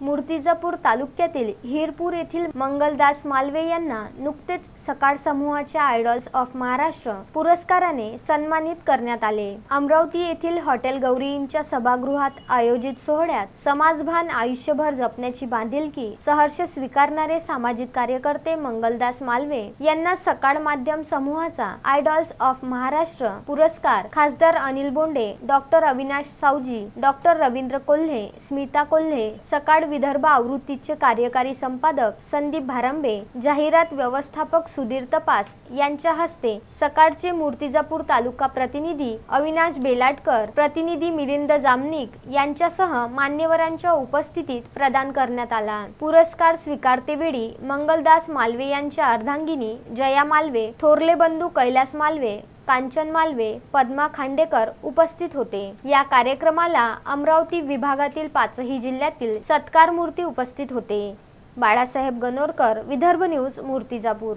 मूर्तिजापूर तालुक्यातील हिरपूर येथील मंगलदास मालवे यांना नुकतेच सकाळ समूहाच्या आयडॉल्स ऑफ महाराष्ट्र पुरस्काराने सन्मानित करण्यात आले. अमरावती येथील हॉटेल गौरींच्या सभागृहात आयोजित सोहळ्यात समाजभान आयुष्यभर जपण्याची बांधिलकी सहर्ष स्वीकारणारे सामाजिक कार्यकर्ते मंगलदास मालवे यांना सकाळ माध्यम समूहाचा आयडॉल्स ऑफ महाराष्ट्र पुरस्कार खासदार अनिल बोंडे डॉक्टर अविनाश सावजी डॉक्टर रवींद्र कोल्हे स्मिता कोल्हे सकाळ विदर्भ आवृत्तीचे कार्यकारी संपादक संदीप भारांबे जाहिरात व्यवस्थापक सुधीर तपास यांच्या हस्ते सकाळचे मूर्तिजापूर तालुका प्रतिनिधी अविनाश बेलाटकर प्रतिनिधी मिलिंद जामनिक यांच्यासह मान्यवरांच्या उपस्थितीत प्रदान करण्यात आला. पुरस्कार स्वीकारतेवेळी मंगलदास मालवे यांच्या अर्धांगिनी जया मालवे थोरले बंधू कैलास मालवे कांचन मालवे पद्मा खांडेकर उपस्थित होते. या कार्यक्रमाला अमरावती विभागातील पाचही जिल्ह्यातील सत्कार मूर्ती उपस्थित होते. बाळासाहेब गणोरकर विदर्भ न्यूज मूर्तिजापूर.